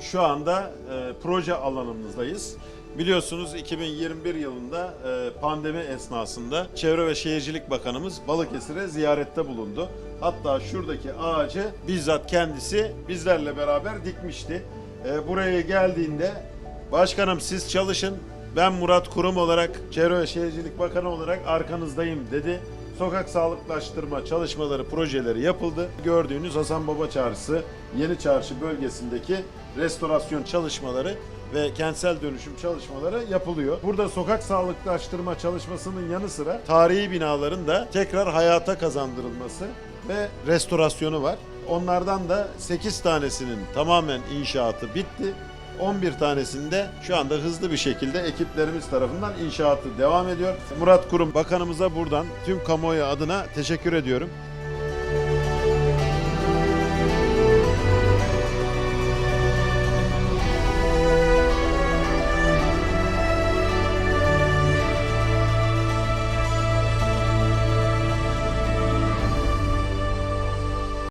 Şu anda e, proje alanımızdayız. Biliyorsunuz 2021 yılında e, pandemi esnasında Çevre ve Şehircilik Bakanımız Balıkesir'e ziyarette bulundu. Hatta şuradaki ağacı bizzat kendisi bizlerle beraber dikmişti. E, buraya geldiğinde Başkanım siz çalışın. Ben Murat Kurum olarak Çevre ve Şehircilik Bakanı olarak arkanızdayım dedi. Sokak sağlıklaştırma çalışmaları, projeleri yapıldı. Gördüğünüz Hasan Baba Çarşısı, Yeni Çarşı bölgesindeki restorasyon çalışmaları ve kentsel dönüşüm çalışmaları yapılıyor. Burada sokak sağlıklaştırma çalışmasının yanı sıra tarihi binaların da tekrar hayata kazandırılması ve restorasyonu var. Onlardan da 8 tanesinin tamamen inşaatı bitti. 11 tanesinde şu anda hızlı bir şekilde ekiplerimiz tarafından inşaatı devam ediyor. Murat Kurum Bakanımıza buradan tüm kamuoyu adına teşekkür ediyorum.